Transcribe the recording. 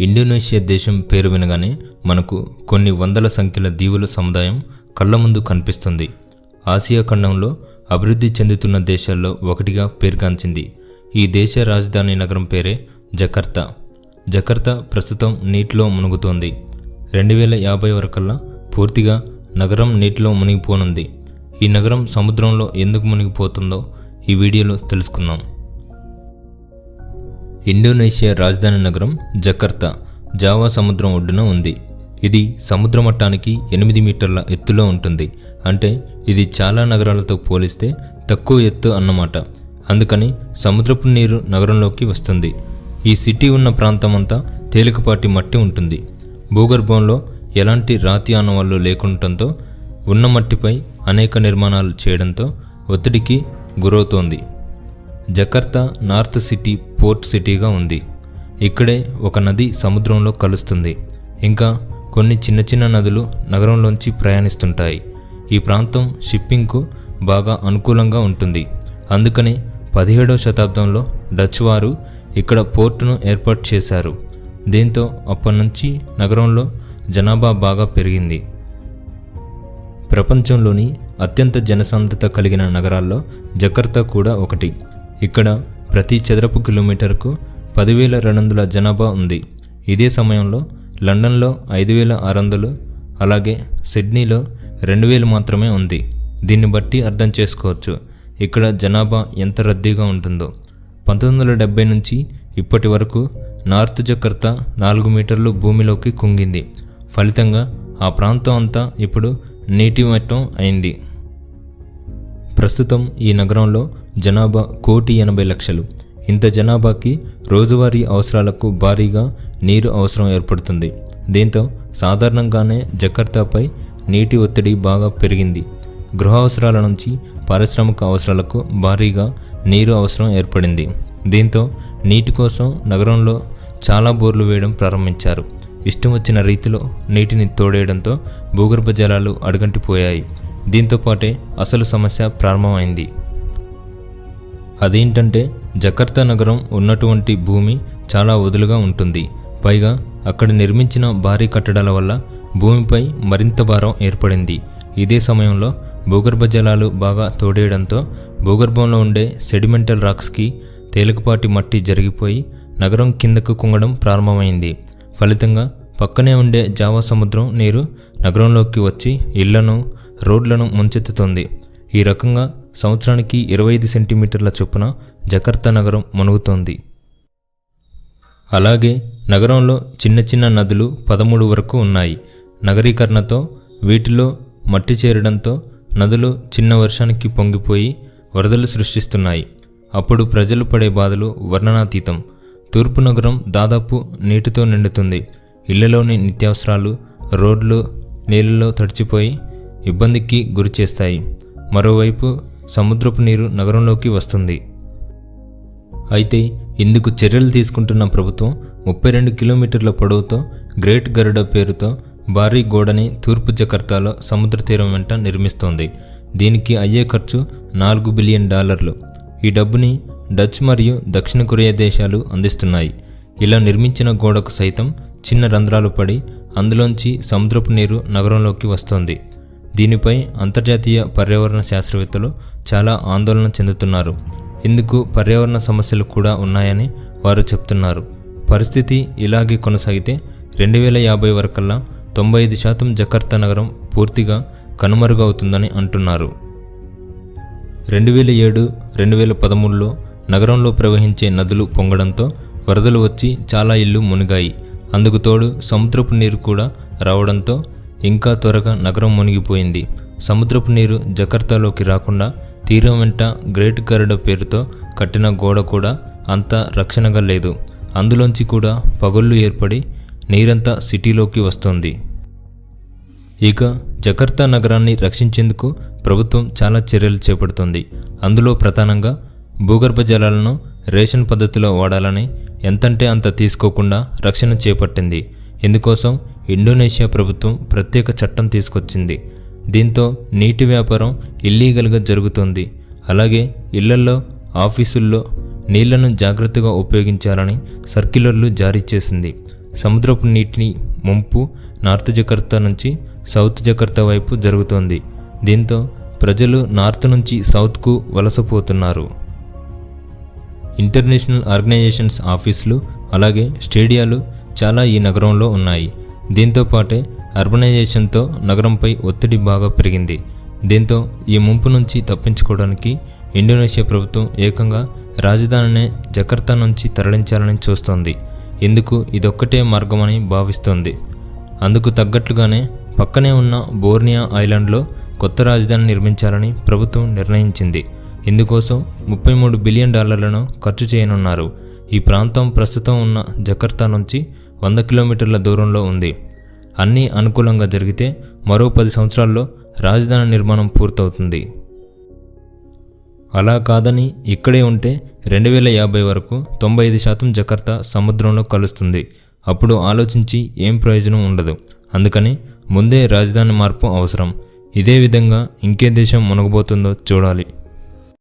Indonesia దేశం పేరు వినగానే మనకు కొన్ని వందల సంఖ్యల దీవుల సముదాయం కళ్ళ ముందు కనిపిస్తుంది. ఆసియా ఖండంలో అభివృద్ధి చెందుతున్న దేశాల్లో ఒకటిగా పేరుగాంచింది. ఈ దేశ రాజధాని నగరం పేరే జకర్తా. జకర్తా ప్రస్తుతం నీటిలో మునుగుతోంది. రెండు వేల యాభై వరకల్లా పూర్తిగా నగరం నీటిలో మునిగిపోనుంది. ఈ నగరం సముద్రంలో ఎందుకు మునిగిపోతుందో ఈ వీడియోలో తెలుసుకుందాం. ఇండోనేషియా రాజధాని నగరం జకర్తా జావా సముద్రం ఒడ్డున ఉంది. ఇది సముద్ర మట్టానికి ఎనిమిది మీటర్ల ఎత్తులో ఉంటుంది. అంటే ఇది చాలా నగరాలతో పోలిస్తే తక్కువ ఎత్తు అన్నమాట. అందుకని సముద్రపు నీరు నగరంలోకి వస్తుంది. ఈ సిటీ ఉన్న ప్రాంతం అంతా తేలికపాటి మట్టి ఉంటుంది. భూగర్భంలో ఎలాంటి రాతి ఆనవాళ్ళు లేకుండటంతో ఉన్న మట్టిపై అనేక నిర్మాణాలు చేయడంతో ఒత్తిడికి గురవుతోంది. జకర్తా నార్త్ సిటీ పోర్ట్ సిటీగా ఉంది. ఇక్కడే ఒక నది సముద్రంలో కలుస్తుంది. ఇంకా కొన్ని చిన్న చిన్న నదులు నగరంలోంచి ప్రయాణిస్తుంటాయి. ఈ ప్రాంతం షిప్పింగ్కు బాగా అనుకూలంగా ఉంటుంది. అందుకని పదిహేడవ శతాబ్దంలో డచ్ వారు ఇక్కడ పోర్టును ఏర్పాటు చేశారు. దీంతో అప్పటి నుంచి నగరంలో జనాభా బాగా పెరిగింది. ప్రపంచంలోని అత్యంత జనసాంద్రత కలిగిన నగరాల్లో జకర్తా కూడా ఒకటి. ఇక్కడ ప్రతి చదరపు కిలోమీటర్కు పదివేల రెండు వందల జనాభా ఉంది. ఇదే సమయంలో లండన్లో ఐదు వేల ఆరు వందలు అలాగే సిడ్నీలో రెండు వేలు మాత్రమే ఉంది. దీన్ని బట్టి అర్థం చేసుకోవచ్చు ఇక్కడ జనాభా ఎంత రద్దీగా ఉంటుందో. పంతొమ్మిది వందల డెబ్బై నుంచి ఇప్పటి వరకు నార్త్ జకర్తా నాలుగు మీటర్లు భూమిలోకి కుంగింది. ఫలితంగా ఆ ప్రాంతం అంతా ఇప్పుడు నీటి మట్టం అయింది. ప్రస్తుతం ఈ నగరంలో జనాభా కోటి ఎనభై లక్షలు. ఇంత జనాభాకి రోజువారీ అవసరాలకు భారీగా నీరు అవసరం ఏర్పడుతుంది. దీంతో సాధారణంగానే జకర్తాపై నీటి ఒత్తిడి బాగా పెరిగింది. గృహ అవసరాల నుంచి పారిశ్రామిక అవసరాలకు భారీగా నీరు అవసరం ఏర్పడింది. దీంతో నీటి కోసం నగరంలో చాలా బోర్లు వేయడం ప్రారంభించారు. ఇష్టం వచ్చిన రీతిలో నీటిని తోడేయడంతో భూగర్భ జలాలు అడుగంటిపోయాయి. దీంతో పాటే అసలు సమస్య ప్రారంభమైంది. అదేంటంటే జకర్తా నగరం ఉన్నటువంటి భూమి చాలా వదులుగా ఉంటుంది. పైగా అక్కడ నిర్మించిన భారీ కట్టడాల వల్ల భూమిపై మరింత భారం ఏర్పడింది. ఇదే సమయంలో భూగర్భ జలాలు బాగా తోడేయడంతో భూగర్భంలో ఉండే సెడిమెంటల్ రాక్స్కి తేలికపాటి మట్టి జరిగిపోయి నగరం కిందకు కుంగడం ప్రారంభమైంది. ఫలితంగా పక్కనే ఉండే జావా సముద్రం నీరు నగరంలోకి వచ్చి ఇళ్ళను రోడ్లను ముంచెత్తుతోంది. ఈ రకంగా సంవత్సరానికి ఇరవై ఐదు సెంటీమీటర్ల చొప్పున జకర్తా నగరం మునుగుతోంది. అలాగే నగరంలో చిన్న చిన్న నదులు పదమూడు వరకు ఉన్నాయి. నగరీకరణతో వీటిలో మట్టి చేరడంతో నదులు చిన్న వర్షానికి పొంగిపోయి వరదలు సృష్టిస్తున్నాయి. అప్పుడు ప్రజలు పడే బాధలు వర్ణనాతీతం. తూర్పు నగరం దాదాపు నీటితో నిండుతుంది. ఇళ్ళలోని నిత్యావసరాలు రోడ్లు నీళ్ళలో తడిచిపోయి ఇబ్బందికి గురి చేస్తాయి. మరోవైపు సముద్రపు నీరు నగరంలోకి వస్తుంది. అయితే ఇందుకు చర్యలు తీసుకుంటున్న ప్రభుత్వం ముప్పై రెండు కిలోమీటర్ల పొడవుతో గ్రేట్ గరుడ పేరుతో భారీ గోడని తూర్పు జకర్తాలో సముద్ర తీరం వెంట నిర్మిస్తోంది. దీనికి అయ్యే ఖర్చు నాలుగు బిలియన్ డాలర్లు. ఈ డబ్బుని డచ్ మరియు దక్షిణ కొరియా దేశాలు అందిస్తున్నాయి. ఇలా నిర్మించిన గోడకు సైతం చిన్న రంధ్రాలు పడి అందులోంచి సముద్రపు నీరు నగరంలోకి వస్తోంది. దీనిపై అంతర్జాతీయ పర్యావరణ శాస్త్రవేత్తలు చాలా ఆందోళన చెందుతున్నారు. ఇందుకు పర్యావరణ సమస్యలు కూడా ఉన్నాయని వారు చెప్తున్నారు. పరిస్థితి ఇలాగే కొనసాగితే రెండు వేల యాభై వరకల్లా తొంభై ఐదు శాతం జకర్తా నగరం పూర్తిగా కనుమరుగవుతుందని అంటున్నారు. రెండు వేల ఏడు రెండు వేల పదమూడులో నగరంలో ప్రవహించే నదులు పొంగడంతో వరదలు వచ్చి చాలా ఇల్లు మునిగాయి. అందుకు తోడు సముద్రపు నీరు కూడా రావడంతో ఇంకా త్వరగా నగరం మునిగిపోయింది. సముద్రపు నీరు జకర్తాలోకి రాకుండా తీరం వెంట గ్రేట్ గరుడ పేరుతో కట్టిన గోడ కూడా అంత రక్షణగా లేదు. అందులోంచి కూడా పగుళ్ళు ఏర్పడి నీరంతా సిటీలోకి వస్తుంది. ఇక జకర్తా నగరాన్ని రక్షించేందుకు ప్రభుత్వం చాలా చర్యలు చేపడుతుంది. అందులో ప్రధానంగా భూగర్భ జలాలను రేషన్ పద్ధతిలో వాడాలని ఎంతంటే అంత తీసుకోకుండా రక్షణ చేపట్టింది. ఇందుకోసం ఇండోనేషియా ప్రభుత్వం ప్రత్యేక చట్టం తీసుకొచ్చింది. దీంతో నీటి వ్యాపారం ఇల్లీగల్గా జరుగుతోంది. అలాగే ఇళ్ళల్లో ఆఫీసుల్లో నీళ్ళను జాగ్రత్తగా ఉపయోగించాలని సర్క్యులర్లు జారీ చేసింది. సముద్రపు నీటిని ముంపు నార్త్ జకర్తా నుంచి సౌత్ జకర్తా వైపు జరుగుతోంది. దీంతో ప్రజలు నార్త్ నుంచి సౌత్కు వలసపోతున్నారు. ఇంటర్నేషనల్ ఆర్గనైజేషన్స్ ఆఫీసులు అలాగే స్టేడియాలు చాలా ఈ నగరంలో ఉన్నాయి. దీంతో పాటే అర్బనైజేషన్తో నగరంపై ఒత్తిడి బాగా పెరిగింది. దీంతో ఈ ముంపు నుంచి తప్పించుకోవడానికి ఇండోనేషియా ప్రభుత్వం ఏకంగా రాజధానినే జకర్తా నుంచి తరలించాలని చూస్తోంది. ఎందుకు ఇదొక్కటే మార్గమని భావిస్తోంది. అందుకు తగ్గట్లుగానే పక్కనే ఉన్న బోర్నియా ఐలాండ్లో కొత్త రాజధాని నిర్మించాలని ప్రభుత్వం నిర్ణయించింది. ఇందుకోసం ముప్పై మూడు బిలియన్ డాలర్లను ఖర్చు చేయనున్నారు. ఈ ప్రాంతం ప్రస్తుతం ఉన్న జకర్తా నుంచి వంద కిలోమీటర్ల దూరంలో ఉంది. అన్నీ అనుకూలంగా జరిగితే మరో పది సంవత్సరాల్లో రాజధాని నిర్మాణం పూర్తవుతుంది. అలా కాదని ఇక్కడే ఉంటే రెండు వేల యాభై వరకు తొంభై ఐదు శాతం జకర్తా సముద్రంలో కలుస్తుంది. అప్పుడు ఆలోచించి ఏం ప్రయోజనం ఉండదు. అందుకని ముందే రాజధాని మార్పు అవసరం. ఇదే విధంగా ఇంకే దేశం మునగబోతుందో చూడాలి.